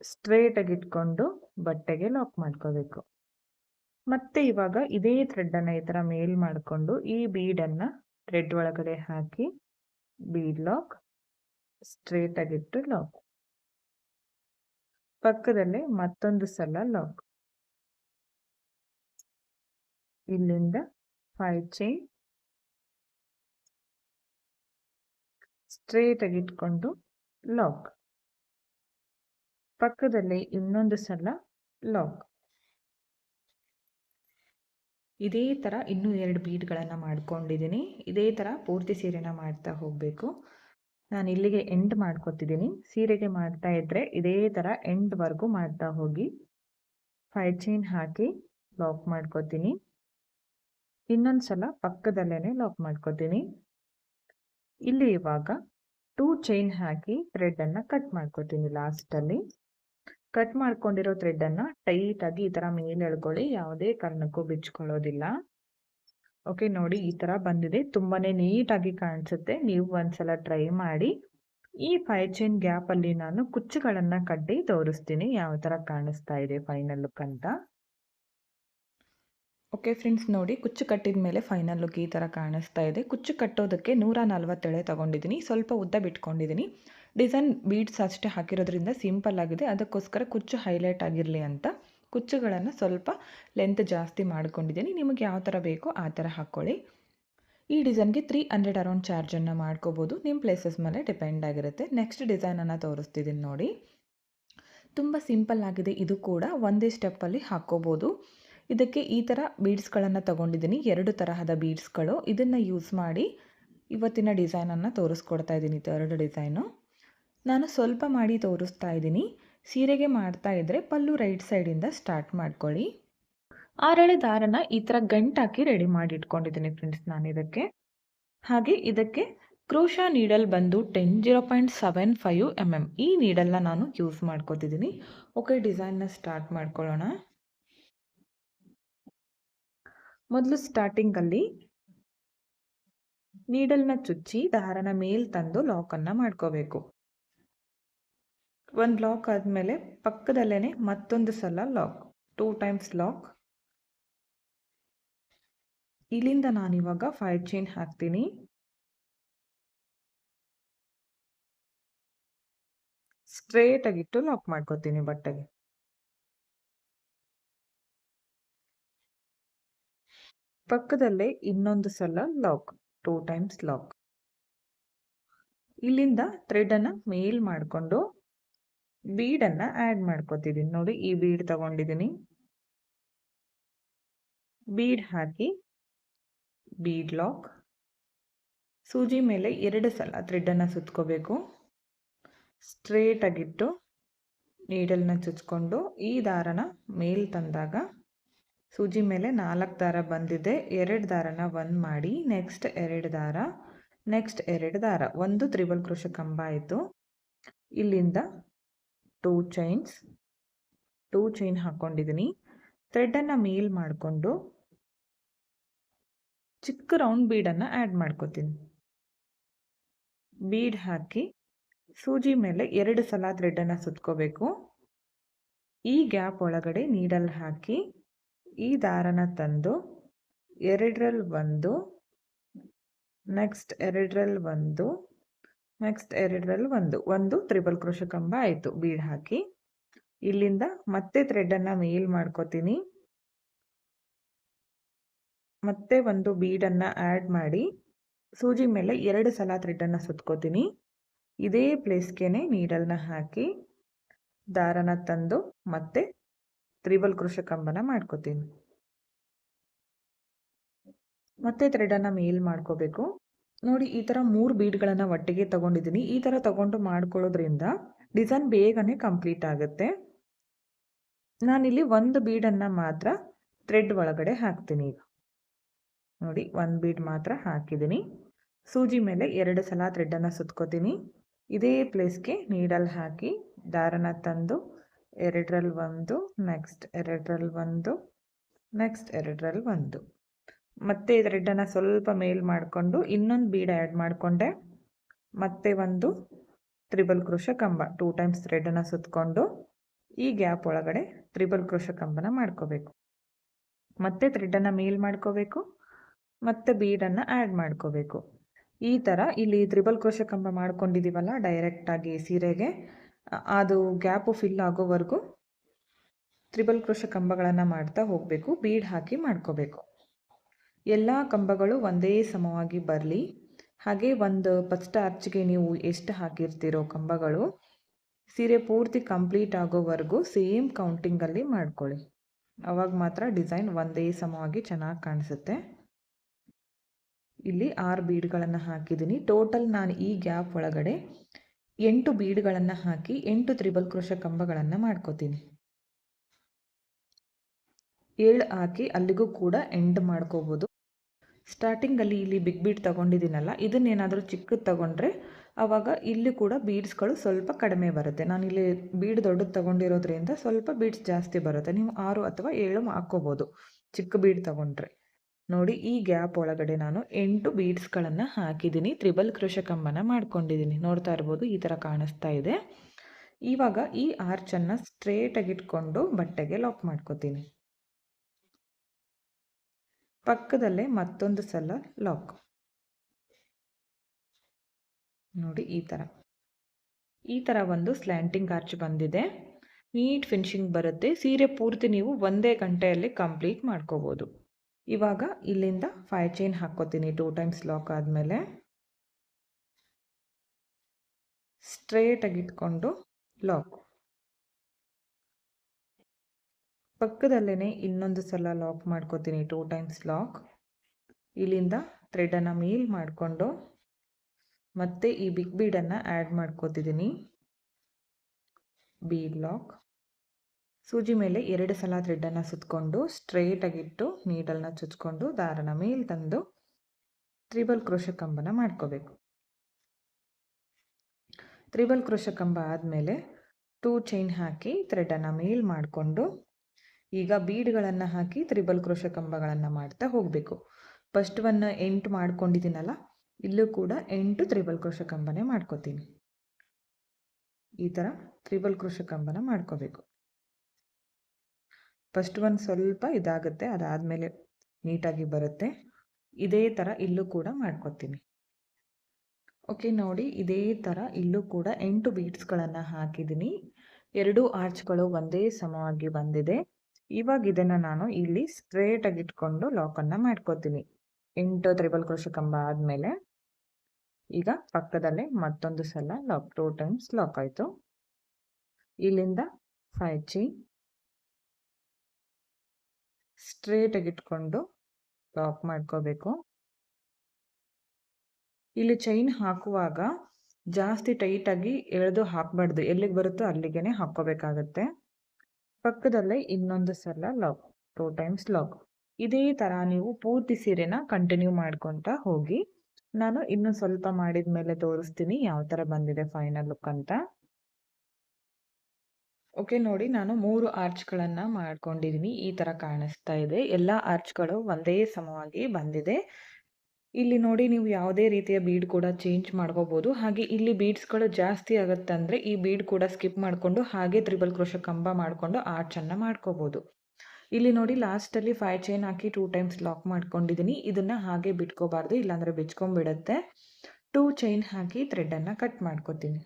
[SPEAKER 1] ಸ್ಟ್ರೇಟಾಗಿ ಇಟ್ಕೊಂಡು ಬಟ್ಟೆಗೆ ಲಾಕ್ ಮಾಡ್ಕೋಬೇಕು. ಮತ್ತೆ ಇವಾಗ ಇದೇ ಥ್ರೆಡ್ಡನ್ನು ಈ ಥರ ಮೇಲ್ ಮಾಡಿಕೊಂಡು ಈ ಬೀಡನ್ನು ಥ್ರೆಡ್ ಒಳಗಡೆ ಹಾಕಿ ಬೀಡ್ ಲಾಕ್ ಸ್ಟ್ರೇಟಾಗಿಟ್ಟು ಲಾಕ್ ಪಕ್ಕದಲ್ಲೇ ಮತ್ತೊಂದು ಸಲ ಲಾಕ್ ಇಲ್ಲಿಂದ ಫೈವ್ ಚೈನ್ ಸ್ಟ್ರೇಟಾಗಿ ಇಟ್ಕೊಂಡು ಲಾಕ್ ಪಕ್ಕದಲ್ಲಿ ಇನ್ನೊಂದು ಸಲ ಲಾಕ್ ಇದೇ ಥರ ಇನ್ನೂ ಎರಡು ಬೀಟ್ಗಳನ್ನು ಮಾಡ್ಕೊಂಡಿದ್ದೀನಿ. ಇದೇ ಥರ ಪೂರ್ತಿ ಸೀರೆನ ಮಾಡ್ತಾ ಹೋಗಬೇಕು. ನಾನು ಇಲ್ಲಿಗೆ ಎಂಡ್ ಮಾಡ್ಕೊತಿದ್ದೀನಿ. ಸೀರೆಗೆ ಮಾಡ್ತಾ ಇದ್ದರೆ ಇದೇ ಥರ ಎಂಡ್ವರೆಗೂ ಮಾಡ್ತಾ ಹೋಗಿ ಫೈವ್ ಚೈನ್ ಹಾಕಿ ಲಾಕ್ ಮಾಡ್ಕೊತೀನಿ. ಇನ್ನೊಂದು ಸಲ ಪಕ್ಕದಲ್ಲೇ ಲಾಕ್ ಮಾಡ್ಕೊತೀನಿ. ಇಲ್ಲಿ ಇವಾಗ ಟೂ ಚೈನ್ ಹಾಕಿ ಥ್ರೆಡನ್ನು ಕಟ್ ಮಾಡ್ಕೊತೀನಿ ಲಾಸ್ಟಲ್ಲಿ ಕಟ್ ಮಾಡ್ಕೊಂಡಿರೋ ಥ್ರೆಡ್ ಅನ್ನು ಟೈಟ್ ಆಗಿ ಈ ತರ ಮೇಲೆ ಎಳ್ಕೊಳ್ಳಿ, ಯಾವುದೇ ಕಾರಣಕ್ಕೂ ಬಿಚ್ಕೊಳ್ಳೋದಿಲ್ಲ. ಓಕೆ ನೋಡಿ ಈ ತರ ಬಂದಿದೆ. ತುಂಬಾ ನೀಟಾಗಿ ಕಾಣಿಸುತ್ತೆ. ನೀವು ಒಂದ್ಸಲ ಟ್ರೈ ಮಾಡಿ. ಈ ಫೈವ್ ಚೈನ್ ಗ್ಯಾಪ್ ಅಲ್ಲಿ ನಾನು ಕುಚ್ಚುಗಳನ್ನು ಕಟ್ಟಿ ತೋರಿಸ್ತೀನಿ. ಯಾವ ತರ ಕಾಣಿಸ್ತಾ ಇದೆ ಫೈನಲ್ ಲುಕ್ ಅಂತ. ಓಕೆ ಫ್ರೆಂಡ್ಸ್ ನೋಡಿ ಕುಚ್ಚು ಕಟ್ಟಿದ ಮೇಲೆ ಫೈನಲ್ ಲುಕ್ ಈ ಥರ ಕಾಣಿಸ್ತಾ ಇದೆ. ಕುಚ್ಚು ಕಟ್ಟೋದಕ್ಕೆ ನೂರ ನಲ್ವತ್ತೆಳೆ ತಗೊಂಡಿದ್ದೀನಿ. ಸ್ವಲ್ಪ ಉದ್ದ ಬಿಟ್ಕೊಂಡಿದ್ದೀನಿ. ಡಿಸೈನ್ ಬೀಡ್ಸ್ ಅಷ್ಟೇ ಹಾಕಿರೋದ್ರಿಂದ ಸಿಂಪಲ್ ಆಗಿದೆ. ಅದಕ್ಕೋಸ್ಕರ ಕುಚ್ಚು ಹೈಲೈಟ್ ಆಗಿರಲಿ ಅಂತ. ಕುಚ್ಚುಗಳನ್ನು ಸ್ವಲ್ಪ ಲೆಂತ್ ಜಾಸ್ತಿ ಮಾಡ್ಕೊಂಡಿದ್ದೀನಿ. ನಿಮಗೆ ಯಾವ ಥರ ಬೇಕೋ ಆ ಥರ ಹಾಕ್ಕೊಳ್ಳಿ ಈ ಡಿಸೈನ್ಗೆ ತ್ರೀ ಹಂಡ್ರೆಡ್ ಅರೌಂಡ್ ಚಾರ್ಜನ್ನು ಮಾಡ್ಕೋಬೋದು. ನಿಮ್ಮ ಪ್ಲೇಸಸ್ ಮೇಲೆ ಡಿಪೆಂಡ್ ಆಗಿರುತ್ತೆ. ನೆಕ್ಸ್ಟ್ ಡಿಸೈನನ್ನು ತೋರಿಸ್ತಿದ್ದೀನಿ ನೋಡಿ. ತುಂಬ ಸಿಂಪಲ್ ಆಗಿದೆ ಇದು ಕೂಡ. ಒಂದೇ ಸ್ಟೆಪ್ಪಲ್ಲಿ ಹಾಕ್ಕೋಬೋದು ಇದಕ್ಕೆ ಈ ಥರ ಬೀಡ್ಸ್ಗಳನ್ನು ತಗೊಂಡಿದ್ದೀನಿ. ಎರಡು ತರಹದ ಬೀಡ್ಸ್ಗಳು ಇದನ್ನು ಯೂಸ್ ಮಾಡಿ ಇವತ್ತಿನ ಡಿಸೈನನ್ನು ತೋರಿಸ್ಕೊಡ್ತಾ ಇದ್ದೀನಿ ಎರಡು ಡಿಸೈನು ನಾನು ಸ್ವಲ್ಪ ಮಾಡಿ ತೋರಿಸ್ತಾ ಇದ್ದೀನಿ. ಸೀರೆಗೆ ಮಾಡ್ತಾ ಇದ್ದರೆ ಪಲ್ಲು ರೈಟ್ ಸೈಡಿಂದ ಸ್ಟಾರ್ಟ್ ಮಾಡ್ಕೊಳ್ಳಿ. ಆರಳೆ ದಾರನ ಈ ಥರ ಗಂಟಾಕಿ ರೆಡಿ ಮಾಡಿ ಇಟ್ಕೊಂಡಿದ್ದೀನಿ ಫ್ರೆಂಡ್ಸ್ ನಾನು ಇದಕ್ಕೆ. ಹಾಗೆ ಇದಕ್ಕೆ ಕ್ರೋಶಾ ನೀಡಲ್ ಬಂದು ten zero point seven five M M ಈ ನೀಡಲ್ನ ನಾನು ಯೂಸ್ ಮಾಡ್ಕೋತಿದ್ದೀನಿ. ಓಕೆ ಡಿಸೈನ್ನ ಸ್ಟಾರ್ಟ್ ಮಾಡ್ಕೊಳ್ಳೋಣ. ಮೊದಲು ಸ್ಟಾರ್ಟಿಂಗಲ್ಲಿ ನೀಡಲ್ನ ಚುಚ್ಚಿ ದಾರನ ಮೇಲ್ ತಂದು ಲಾಕನ್ನು ಮಾಡ್ಕೋಬೇಕು. ಒಂದು ಲಾಕ್ ಆದಮೇಲೆ ಪಕ್ಕದಲ್ಲೇ ಮತ್ತೊಂದು ಸಲ ಲಾಕ್ ಟೂ ಟೈಮ್ಸ್ ಲಾಕ್ ಇಲ್ಲಿಂದ ನಾನಿವಾಗ ಫೈವ್ ಚೈನ್ ಹಾಕ್ತೀನಿ. ಸ್ಟ್ರೇಟಾಗಿಟ್ಟು ಲಾಕ್ ಮಾಡ್ಕೋತೀನಿ ಬಟ್ಟೆಗೆ. ಪಕ್ಕದಲ್ಲೇ ಇನ್ನೊಂದು ಸಲ ಲಾಕ್ ಟೂ ಟೈಮ್ಸ್ ಲಾಕ್ ಇಲ್ಲಿಂದ ಥ್ರೆಡನ್ನು ಮೇಲ್ ಮಾಡಿಕೊಂಡು ಬೀಡನ್ನು ಆ್ಯಡ್ ಮಾಡ್ಕೋತಿದ್ದೀನಿ ನೋಡಿ, ಈ ಬೀಡ್ ತಗೊಂಡಿದ್ದೀನಿ ಬೀಡ್ ಹಾಕಿ, ಬೀಡ್ ಲಾಕ್. ಸೂಜಿ ಮೇಲೆ ಎರಡು ಸಲ ಥ್ರೆಡನ್ನು ಸುತ್ಕೋಬೇಕು. ಸ್ಟ್ರೇಟಾಗಿಟ್ಟು ನೀಡಲ್ನ ಚುಚ್ಕೊಂಡು, ಈ ದಾರನ ಮೇಲ್ ತಂದಾಗ ಸೂಜಿ ಮೇಲೆ ನಾಲ್ಕು ದಾರ ಬಂದಿದೆ. ಎರಡು ದಾರನ ಒಂದು ಮಾಡಿ ನೆಕ್ಸ್ಟ್ ಎರಡು ದಾರ ನೆಕ್ಸ್ಟ್ ಎರಡು ದಾರ. ಒಂದು ತ್ರಿಬಲ್ ಕೃಷ ಕಂಬ ಆಯಿತು. ಇಲ್ಲಿಂದ ಟೂ ಚೈನ್ಸ್ ಟೂ ಚೈನ್ ಹಾಕ್ಕೊಂಡಿದ್ದೀನಿ ಥ್ರೆಡನ್ನು ಮೇಲ್ ಮಾಡಿಕೊಂಡು ಚಿಕ್ಕ ರೌಂಡ್ ಬೀಡನ್ನು ಆ್ಯಡ್ ಮಾಡ್ಕೋತೀನಿ. ಬೀಡ್ ಹಾಕಿ ಸೂಜಿ ಮೇಲೆ ಎರಡು ಸಲ ಥ್ರೆಡನ್ನು ಸುತ್ಕೋಬೇಕು. ಈ ಗ್ಯಾಪ್ ಒಳಗಡೆ ನೀಡಲ್ ಹಾಕಿ ಈ ದಾರನ ತಂದು ಎರಡರಲ್ಲಿ ಒಂದು ನೆಕ್ಸ್ಟ್ ಎರಡರಲ್ಲಿ ಒಂದು ನೆಕ್ಸ್ಟ್ ಎರಡರಲ್ಲಿ ಒಂದು. ಒಂದು ತ್ರಿಬಲ್ ಕ್ರೋಶ ಕಂಬ ಆಯಿತು. ಬೀಡ್ ಹಾಕಿ. ಇಲ್ಲಿಂದ ಮತ್ತೆ ಥ್ರೆಡನ್ನು ಮೇಲ್ ಮಾಡ್ಕೋತೀನಿ. ಮತ್ತೆ ಒಂದು ಬೀಡನ್ನು ಆ್ಯಡ್ ಮಾಡಿ. ಸೂಜಿ ಮೇಲೆ ಎರಡು ಸಲ ಥ್ರೆಡನ್ನು ಸುತ್ಕೋತೀನಿ. ಇದೇ ಪ್ಲೇಸ್ಗೆ ನೀಡಲ್ನ ಹಾಕಿ ದಾರನ ತಂದು ಮತ್ತೆ ತ್ರಿಬಲ್ ಕೃಷ ಕಂಬನ ಮಾಡ್ಕೋತೀನಿ. ಮತ್ತೆ ಥ್ರೆಡನ್ನು ಮೇಲ್ ಮಾಡ್ಕೋಬೇಕು. ನೋಡಿ, ಈ ಥರ ಮೂರು ಬೀಡ್ಗಳನ್ನು ಒಟ್ಟಿಗೆ ತಗೊಂಡಿದ್ದೀನಿ. ಈ ಥರ ತಗೊಂಡು ಮಾಡ್ಕೊಳ್ಳೋದ್ರಿಂದ ಡಿಸೈನ್ ಬೇಗನೆ ಕಂಪ್ಲೀಟ್ ಆಗುತ್ತೆ. ನಾನಿಲ್ಲಿ ಒಂದು ಬೀಡನ್ನು ಮಾತ್ರ ಥ್ರೆಡ್ ಒಳಗಡೆ ಹಾಕ್ತೀನಿ ಈಗ. ನೋಡಿ, ಒಂದು ಬೀಡ್ ಮಾತ್ರ ಹಾಕಿದ್ದೀನಿ. ಸೂಜಿ ಮೇಲೆ ಎರಡು ಸಲ ಥ್ರೆಡನ್ನು ಸುತ್ಕೋತೀನಿ. ಇದೇ ಪ್ಲೇಸ್ಗೆ ನೀಡಲ್ ಹಾಕಿ ದಾರನ ತಂದು, ಎರಡರಲ್ಲಿ ಒಂದು, ನೆಕ್ಸ್ಟ್ ಎರಡರಲ್ಲಿ ಒಂದು, ನೆಕ್ಸ್ಟ್ ಎರಡರಲ್ಲಿ ಒಂದು. ಮತ್ತೆ ಥ್ರೆಡ್ಡನ್ನು ಸ್ವಲ್ಪ ಮೇಲ್ ಮಾಡಿಕೊಂಡು ಇನ್ನೊಂದು ಬೀಡ್ ಆ್ಯಡ್ ಮಾಡಿಕೊಂಡೆ. ಮತ್ತೆ ಒಂದು ತ್ರಿಬಲ್ ಕೃಷ ಕಂಬ ಟೂ ಟೈಮ್ಸ್ ಥ್ರೆಡನ್ನು ಸುತ್ತಕೊಂಡು ಈ ಗ್ಯಾಪ್ ಒಳಗಡೆ ತ್ರಿಬಲ್ ಕೃಷ ಕಂಬನ ಮಾಡ್ಕೋಬೇಕು. ಮತ್ತೆ ಥ್ರೆಡನ್ನು ಮೇಲ್ ಮಾಡ್ಕೋಬೇಕು, ಮತ್ತೆ ಬೀಡನ್ನು ಆ್ಯಡ್ ಮಾಡ್ಕೋಬೇಕು. ಈ ಥರ ಇಲ್ಲಿ ತ್ರಿಬಲ್ ಕೃಷ ಕಂಬ ಮಾಡ್ಕೊಂಡಿದ್ದೀವಲ್ಲ ಡೈರೆಕ್ಟಾಗಿ ಸೀರೆಗೆ, ಅದು ಗ್ಯಾಪು ಫಿಲ್ ಆಗೋವರೆಗೂ ತ್ರಿಬಲ್ ಕೃಷ ಕಂಬಗಳನ್ನು ಮಾಡ್ತಾ ಹೋಗಬೇಕು, ಬೀಡ್ ಹಾಕಿ ಮಾಡ್ಕೋಬೇಕು. ಎಲ್ಲ ಕಂಬಗಳು ಒಂದೇ ಸಮವಾಗಿ ಬರಲಿ. ಹಾಗೆ ಒಂದು ಫಸ್ಟ್ ಆರ್ಚ್ಗೆ ನೀವು ಎಷ್ಟು ಹಾಕಿರ್ತೀರೋ ಕಂಬಗಳು, ಸೀರೆ ಪೂರ್ತಿ ಕಂಪ್ಲೀಟ್ ಆಗೋವರೆಗೂ ಸೇಮ್ ಕೌಂಟಿಂಗಲ್ಲಿ ಮಾಡ್ಕೊಳ್ಳಿ. ಅವಾಗ ಮಾತ್ರ ಡಿಸೈನ್ ಒಂದೇ ಸಮವಾಗಿ ಚೆನ್ನಾಗಿ ಕಾಣಿಸುತ್ತೆ. ಇಲ್ಲಿ ಆರು ಬೀಡ್ಗಳನ್ನು ಹಾಕಿದ್ದೀನಿ. ಟೋಟಲ್ ನಾನು ಈ ಗ್ಯಾಪ್ ಒಳಗಡೆ ಎಂಟು ಬೀಡ್ಗಳನ್ನು ಹಾಕಿ ಎಂಟು ತ್ರಿಬಲ್ ಕೃಷ ಕಂಬಗಳನ್ನು ಮಾಡ್ಕೋತೀನಿ. ಏಳು ಹಾಕಿ ಅಲ್ಲಿಗೂ ಕೂಡ ಎಂಡ್ ಮಾಡ್ಕೋಬೋದು. ಸ್ಟಾರ್ಟಿಂಗಲ್ಲಿ ಇಲ್ಲಿ ಬಿಗ್ ಬೀಡ್ ತೊಗೊಂಡಿದ್ದೀನಲ್ಲ, ಇದನ್ನೇನಾದರೂ ಚಿಕ್ಕದು ತೊಗೊಂಡ್ರೆ ಆವಾಗ ಇಲ್ಲಿ ಕೂಡ ಬೀಡ್ಸ್ಗಳು ಸ್ವಲ್ಪ ಕಡಿಮೆ ಬರುತ್ತೆ. ನಾನು ಇಲ್ಲಿ ಬೀಡ್ ದೊಡ್ಡದು ತೊಗೊಂಡಿರೋದ್ರಿಂದ ಸ್ವಲ್ಪ ಬೀಡ್ಸ್ ಜಾಸ್ತಿ ಬರುತ್ತೆ. ನೀವು ಆರು ಅಥವಾ ಏಳು ಹಾಕ್ಕೋಬೋದು ಚಿಕ್ಕ ಬೀಡ್ ತೊಗೊಂಡ್ರೆ. ನೋಡಿ, ಈ ಗ್ಯಾಪ್ ಒಳಗಡೆ ನಾನು ಎಂಟು ಬೀಡ್ಸ್ಗಳನ್ನು ಹಾಕಿದ್ದೀನಿ. ತ್ರಿಬಲ್ ಕೃಷ ಕಂಬನ ಮಾಡ್ಕೊಂಡಿದ್ದೀನಿ. ನೋಡ್ತಾ ಇರ್ಬೋದು, ಈ ಥರ ಕಾಣಿಸ್ತಾ ಇದೆ. ಇವಾಗ ಈ ಆರ್ಚನ್ನು ಸ್ಟ್ರೇಟಾಗಿ ಇಟ್ಕೊಂಡು ಬಟ್ಟೆಗೆ ಲಾಕ್ ಮಾಡ್ಕೋತೀನಿ. ಪಕ್ಕದಲ್ಲೇ ಮತ್ತೊಂದು ಸಲ ಲಾಕ್ ನೋಡಿ ಈ ಥರ ಈ ಥರ ಒಂದು ಸ್ಲ್ಯಾಂಟಿಂಗ್ ಆರ್ಚ್ ಬಂದಿದೆ. ನೀಟ್ ಫಿನಿಶಿಂಗ್ ಬರುತ್ತೆ. ಸೀರೆ ಪೂರ್ತಿ ನೀವು ಒಂದೇ ಗಂಟೆಯಲ್ಲಿ ಕಂಪ್ಲೀಟ್ ಮಾಡ್ಕೋಬೋದು. ಇವಾಗ ಇಲ್ಲಿಂದ ಫೈ ಚೈನ್ ಹಾಕ್ಕೋತೀನಿ ಟೂ ಟೈಮ್ಸ್ ಲಾಕ್ ಆದಮೇಲೆ. ಸ್ಟ್ರೇಟಾಗಿ ಇಟ್ಕೊಂಡು ಲಾಕ್ ಪಕ್ಕದಲ್ಲೇ ಇನ್ನೊಂದು ಸಲ ಲಾಕ್ ಮಾಡ್ಕೋತೀನಿ ಟೂ ಟೈಮ್ಸ್ ಲಾಕ್ ಇಲ್ಲಿಂದ ಥ್ರೆಡನ್ನು ಮೀಲ್ ಮಾಡಿಕೊಂಡು ಮತ್ತೆ ಈ ಬಿಗ್ ಬೀಡನ್ನು ಆ್ಯಡ್ ಮಾಡ್ಕೋತಿದ್ದೀನಿ ಬೀಡ್ ಲಾಕ್ ಸೂಜಿ ಮೇಲೆ ಎರಡು ಸಲ ಥ್ರೆಡನ್ನು ಸುತ್ತಕೊಂಡು ಸ್ಟ್ರೇಟಾಗಿಟ್ಟು ನೀಡಲ್ನ ಚುಚ್ಕೊಂಡು ದಾರನ ಮೇಲ್ ತಂದು ತ್ರಿಬಲ್ ಕ್ರೋಶ ಕಂಬನ ಮಾಡ್ಕೋಬೇಕು. ತ್ರಿಬಲ್ ಕ್ರೋಶ ಕಂಬ ಆದಮೇಲೆ ಟೂ ಚೈನ್ ಹಾಕಿ ಥ್ರೆಡನ್ನು ಮೇಲ್ ಮಾಡಿಕೊಂಡು ಈಗ ಬೀಡ್ಗಳನ್ನು ಹಾಕಿ ತ್ರಿಬಲ್ ಕ್ರೋಶ ಕಂಬಗಳನ್ನು ಮಾಡ್ತಾ ಹೋಗಬೇಕು. ಫಸ್ಟ್ ಒನ್ ಎಂಟು ಮಾಡ್ಕೊಂಡಿದ್ದೀನಲ್ಲ, ಇಲ್ಲೂ ಕೂಡ ಎಂಟು ತ್ರಿಬಲ್ ಕ್ರೋಶ ಕಂಬನೇ ಮಾಡ್ಕೋತೀನಿ. ಈ ಥರ ತ್ರಿಬಲ್ ಕ್ರೋಶ ಕಂಬನ ಮಾಡ್ಕೋಬೇಕು. ಫಸ್ಟ್ ಒಂದು ಸ್ವಲ್ಪ ಇದಾಗುತ್ತೆ, ಅದಾದಮೇಲೆ ನೀಟಾಗಿ ಬರುತ್ತೆ. ಇದೇ ಥರ ಇಲ್ಲೂ ಕೂಡ ಮಾಡ್ಕೊತೀನಿ. ಓಕೆ ನೋಡಿ, ಇದೇ ಥರ ಇಲ್ಲೂ ಕೂಡ ಎಂಟು ಬೀಟ್ಸ್ಗಳನ್ನು ಹಾಕಿದ್ದೀನಿ. ಎರಡು ಆರ್ಚ್ಗಳು ಒಂದೇ ಸಮವಾಗಿ ಬಂದಿದೆ. ಇವಾಗ ಇದನ್ನು ನಾನು ಇಲ್ಲಿ ಸ್ಟ್ರೇಟಾಗಿ ಇಟ್ಕೊಂಡು ಲಾಕನ್ನು ಮಾಡ್ಕೋತೀನಿ. ಎಂಟು ತ್ರಿಬಲ್ ಕ್ರೋಶ ಕಂಬ ಆದಮೇಲೆ ಈಗ ಪಕ್ಕದಲ್ಲೇ ಮತ್ತೊಂದು ಸಲ ಲಾಕ್ ಟೂ ಟೈಮ್ಸ್ ಲಾಕ್ ಆಯಿತು. ಇಲ್ಲಿಂದ ಫೈ ಚೈನ್ ಸ್ಟ್ರೇಟಾಗಿ ಇಟ್ಕೊಂಡು ಲಾಕ್ ಮಾಡ್ಕೋಬೇಕು. ಇಲ್ಲಿ ಚೈನ್ ಹಾಕುವಾಗ ಜಾಸ್ತಿ ಟೈಟಾಗಿ ಎಳೆದು ಹಾಕಬಾರ್ದು. ಎಲ್ಲಿಗೆ ಬರುತ್ತೋ ಅಲ್ಲಿಗೆ ಹಾಕ್ಕೋಬೇಕಾಗತ್ತೆ. ಪಕ್ಕದಲ್ಲೇ ಇನ್ನೊಂದು ಸಲ ಲಾಗ್ ಟೂ ಟೈಮ್ಸ್ ಲಾಗ್ ಇದೇ ಥರ ನೀವು ಪೂರ್ತಿ ಸೀರೆನ ಕಂಟಿನ್ಯೂ ಮಾಡ್ಕೊತಾ ಹೋಗಿ, ನಾನು ಇನ್ನು ಸ್ವಲ್ಪ ಮಾಡಿದ ಮೇಲೆ ತೋರಿಸ್ತೀನಿ ಯಾವ ಥರ ಬಂದಿದೆ ಫೈನಲ್ ಲುಕ್ ಅಂತ. ಓಕೆ ನೋಡಿ ನಾನು ಮೂರು ಆರ್ಚ್ಗಳನ್ನು ಮಾಡ್ಕೊಂಡಿದ್ದೀನಿ ಈ ಥರ ಕಾಣಿಸ್ತಾ ಇದೆ. ಎಲ್ಲ ಆರ್ಚ್ಗಳು ಒಂದೇ ಸಮವಾಗಿ ಬಂದಿದೆ. ಇಲ್ಲಿ ನೋಡಿ ನೀವು ಯಾವುದೇ ರೀತಿಯ ಬೀಡ್ ಕೂಡ ಚೇಂಜ್ ಮಾಡ್ಕೋಬೋದು. ಹಾಗೆ ಇಲ್ಲಿ ಬೀಡ್ಸ್ಗಳು ಜಾಸ್ತಿ ಆಗುತ್ತೆ ಅಂದರೆ ಈ ಬೀಡ್ ಕೂಡ ಸ್ಕಿಪ್ ಮಾಡಿಕೊಂಡು ಹಾಗೆ ತ್ರಿಬಲ್ ಕ್ರೋಶ ಕಂಬ ಮಾಡಿಕೊಂಡು ಆರ್ಚನ್ನು ಮಾಡ್ಕೋಬೋದು. ಇಲ್ಲಿ ನೋಡಿ ಲಾಸ್ಟಲ್ಲಿ ಫೈವ್ ಚೈನ್ ಹಾಕಿ ಟೂ ಟೈಮ್ಸ್ ಲಾಕ್ ಮಾಡ್ಕೊಂಡಿದ್ದೀನಿ ಇದನ್ನು ಹಾಗೆ ಬಿಟ್ಕೋಬಾರ್ದು, ಇಲ್ಲಾಂದರೆ ಬಿಚ್ಕೊಂಡ್ಬಿಡುತ್ತೆ. ಟೂ ಚೈನ್ ಹಾಕಿ ಥ್ರೆಡನ್ನು ಕಟ್ ಮಾಡ್ಕೋತೀನಿ.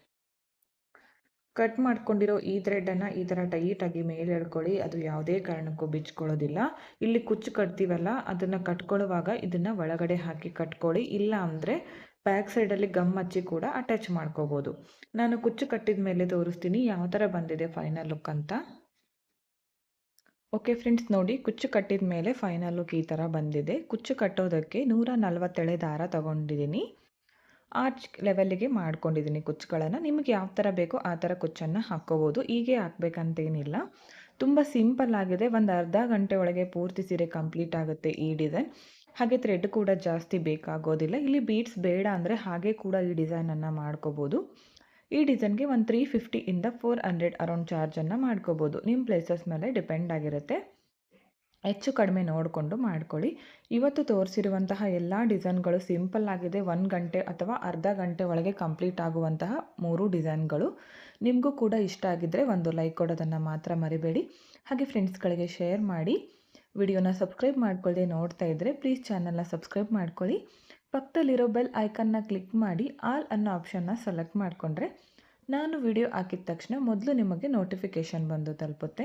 [SPEAKER 1] ಕಟ್ ಮಾಡ್ಕೊಂಡಿರೋ ಈ ಥ್ರೆಡನ್ನು ಈ ಥರ ಟೈಟಾಗಿ ಮೇಲೆ ಎಳ್ಕೊಳ್ಳಿ. ಅದು ಯಾವುದೇ ಕಾರಣಕ್ಕೂ ಬಿಚ್ಕೊಳ್ಳೋದಿಲ್ಲ. ಇಲ್ಲಿ ಕುಚ್ಚು ಕಟ್ತೀವಲ್ಲ, ಅದನ್ನು ಕಟ್ಕೊಳ್ಳುವಾಗ ಇದನ್ನು ಒಳಗಡೆ ಹಾಕಿ ಕಟ್ಕೊಳ್ಳಿ. ಇಲ್ಲ ಅಂದರೆ ಬ್ಯಾಕ್ ಸೈಡಲ್ಲಿ ಗಮ್ ಹಚ್ಚಿ ಕೂಡ ಅಟ್ಯಾಚ್ ಮಾಡ್ಕೋಬೋದು. ನಾನು ಕುಚ್ಚು ಕಟ್ಟಿದ ಮೇಲೆ ತೋರಿಸ್ತೀನಿ ಯಾವ ಥರ ಬಂದಿದೆ ಫೈನಲ್ ಲುಕ್ ಅಂತ. ಓಕೆ ಫ್ರೆಂಡ್ಸ್ ನೋಡಿ ಕುಚ್ಚು ಕಟ್ಟಿದ ಮೇಲೆ ಫೈನಲ್ ಲುಕ್ ಈ ಥರ ಬಂದಿದೆ. ಕುಚ್ಚು ಕಟ್ಟೋದಕ್ಕೆ ನೂರ ನಲ್ವತ್ತೆಳೆ ದಾರ ತಗೊಂಡಿದ್ದೀನಿ. ಆರ್ಚ್ ಲೆವೆಲ್ಲಿಗೆ ಮಾಡ್ಕೊಂಡಿದ್ದೀನಿ ಕುಚ್ಚುಗಳನ್ನು ನಿಮಗೆ ಯಾವ ಥರ ಬೇಕೋ ಆ ಥರ ಕುಚ್ಚನ್ನು ಹಾಕ್ಕೋಬೋದು ಹೀಗೆ ಹಾಕ್ಬೇಕಂತೇನಿಲ್ಲ. ತುಂಬ ಸಿಂಪಲ್ ಆಗಿದೆ. ಒಂದು ಅರ್ಧ ಗಂಟೆ ಒಳಗೆ ಪೂರ್ತಿ ಸೀರೆ ಕಂಪ್ಲೀಟ್ ಆಗುತ್ತೆ ಈ ಡಿಸೈನ್. ಹಾಗೆ ಥ್ರೆಡ್ ಕೂಡ ಜಾಸ್ತಿ ಬೇಕಾಗೋದಿಲ್ಲ. ಇಲ್ಲಿ ಬೀಟ್ಸ್ ಬೇಡ ಅಂದರೆ ಹಾಗೆ ಕೂಡ ಈ ಡಿಸೈನನ್ನು ಮಾಡ್ಕೋಬೋದು. ಈ ಡಿಸೈನ್ಗೆ ಒಂದು ತ್ರೀ ಫಿಫ್ಟಿಯಿಂದ ಫೋರ್ ಹಂಡ್ರೆಡ್ ಅರೌಂಡ್ ಚಾರ್ಜನ್ನು ಮಾಡ್ಕೋಬೋದು. ನಿಮ್ಮ ಪ್ಲೇಸಸ್ ಮೇಲೆ ಡಿಪೆಂಡ್ ಆಗಿರುತ್ತೆ. ಹೆಚ್ಚು ಕಡಿಮೆ ನೋಡಿಕೊಂಡು ಮಾಡ್ಕೊಳ್ಳಿ. ಇವತ್ತು ತೋರಿಸಿರುವಂತಹ ಎಲ್ಲ ಡಿಸೈನ್ಗಳು ಸಿಂಪಲ್ ಆಗಿದೆ. ಒಂದು ಗಂಟೆ ಅಥವಾ ಅರ್ಧ ಗಂಟೆ ಒಳಗೆ ಕಂಪ್ಲೀಟ್ ಆಗುವಂತಹ ಮೂರು ಡಿಸೈನ್ಗಳು. ನಿಮಗೂ ಕೂಡ ಇಷ್ಟ ಆಗಿದ್ದರೆ ಒಂದು ಲೈಕ್ ಕೊಡೋದನ್ನು ಮಾತ್ರ ಮರಿಬೇಡಿ. ಹಾಗೆ ಫ್ರೆಂಡ್ಸ್ಗಳಿಗೆ ಶೇರ್ ಮಾಡಿ. ವಿಡಿಯೋನ ಸಬ್ಸ್ಕ್ರೈಬ್ ಮಾಡ್ಕೊಳ್ಳಿ ನೋಡ್ತಾ ಇದ್ದರೆ ಪ್ಲೀಸ್ ಚಾನಲ್ನ ಸಬ್ಸ್ಕ್ರೈಬ್ ಮಾಡ್ಕೊಳ್ಳಿ. ಪಕ್ಕದಲ್ಲಿರೋ ಬೆಲ್ ಐಕನ್ನ ಕ್ಲಿಕ್ ಮಾಡಿ ಆಲ್ ಅನ್ನೋ ಆಪ್ಷನ್ನ ಸೆಲೆಕ್ಟ್ ಮಾಡಿಕೊಂಡ್ರೆ ನಾನು ವಿಡಿಯೋ ಹಾಕಿದ ತಕ್ಷಣ ಮೊದಲು ನಿಮಗೆ ನೋಟಿಫಿಕೇಷನ್ ಬಂದು ತಲುಪುತ್ತೆ.